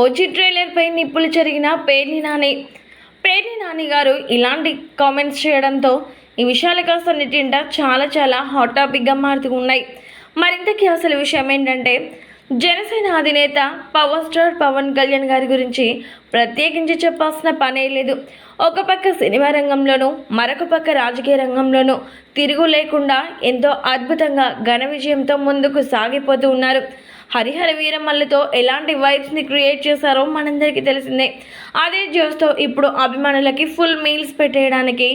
OG ట్రైలర్పై నిప్పులు జరిగిన పేర్ని నాని. పేర్ని నాని గారు ఇలాంటి కామెంట్స్ చేయడంతో ఈ విషయాలు కాస్త నెట్టింట చాలా చాలా హాట్ టాపిక్గా మారుతూ ఉన్నాయి. మరింతకీ అసలు విషయం ఏంటంటే జనసేన అధినేత పవర్ స్టార్ పవన్ కళ్యాణ్ గారి గురించి ప్రత్యేకించి చెప్పాల్సిన పనే లేదు. ఒక పక్క సినిమా రంగంలోనూ మరొక పక్క రాజకీయ రంగంలోనూ తిరుగు లేకుండా ఎంతో అద్భుతంగా ఘన విజయంతో ముందుకు సాగిపోతూ ఉన్నారు. హరిహర వీరమల్లతో ఎలాంటి వైబ్స్ని క్రియేట్ చేశారో మనందరికీ తెలిసిందే. అదే జోస్తో ఇప్పుడు అభిమానులకి ఫుల్ మీల్స్ పెట్టేయడానికి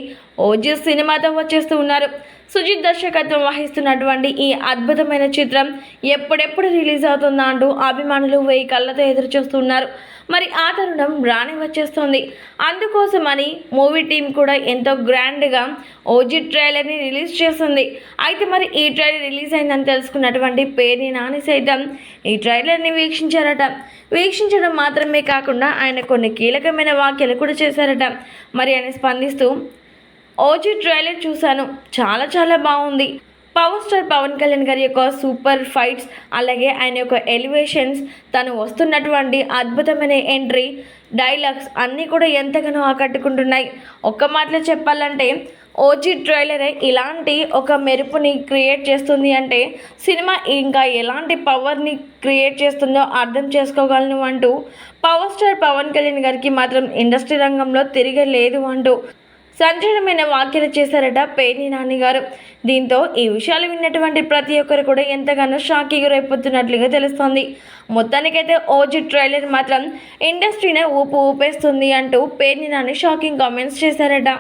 ఓజీ సినిమాతో వచ్చేస్తూ ఉన్నారు. సుజిత్ దర్శకత్వం వహిస్తున్నటువంటి ఈ అద్భుతమైన చిత్రం ఎప్పుడెప్పుడు రిలీజ్ అవుతుందా అంటూ అభిమానులు వెయ్యి కళ్ళతో ఎదురు చూస్తున్నారు మరి ఆ తరుణం రాని వచ్చేస్తుంది. అందుకోసమని మూవీ టీం కూడా ఎంతో గ్రాండ్గా ఓజీ ట్రైలర్ని రిలీజ్ చేస్తుంది. అయితే మరి ఈ ట్రైలర్ రిలీజ్ అయిందని తెలుసుకున్నటువంటి పేరుని నాని సైతం ఈ ట్రైలర్ని వీక్షించారట. వీక్షించడం మాత్రమే కాకుండా ఆయన కొన్ని కీలకమైన వ్యాఖ్యలు కూడా చేశారట. మరి ఆయన స్పందిస్తూ ఓజీ ట్రైలర్ చూశాను. చాలా చాలా బాగుంది. పవర్ స్టార్ పవన్ కళ్యాణ్ గారి యొక్క సూపర్ ఫైట్స్ అలాగే ఆయన యొక్క ఎలివేషన్స్ తను వస్తున్నటువంటి అద్భుతమైన ఎంట్రీ డైలాగ్స్ అన్నీ కూడా ఎంతగానో ఆకట్టుకుంటున్నాయి. ఒక్క మాటలో చెప్పాలంటే ఓజీ ట్రైలరే ఇలాంటి ఒక మెరుపుని క్రియేట్ చేస్తుంది అంటే సినిమా ఇంకా ఎలాంటి పవర్ని క్రియేట్ చేస్తుందో అర్థం చేసుకోగలను అంటూ పవర్ స్టార్ పవన్ కళ్యాణ్ గారికి మాత్రం ఇండస్ట్రీ రంగంలో తిరిగే లేదు అంటూ సంచలనమైన వ్యాఖ్యలు చేశారట పేర్ని నాని గారు దీంతో ఈ విషయాలు విన్నటువంటి ప్రతి ఒక్కరు కూడా ఎంతగానో షాకింగ్ ఎగురైపోతున్నట్లుగా తెలుస్తోంది. మొత్తానికైతే ఓజీ ట్రైలర్ మాత్రం ఇండస్ట్రీనే ఊపు ఊపేస్తుంది అంటూ పేర్ని నాని షాకింగ్ కామెంట్స్ చేశారట.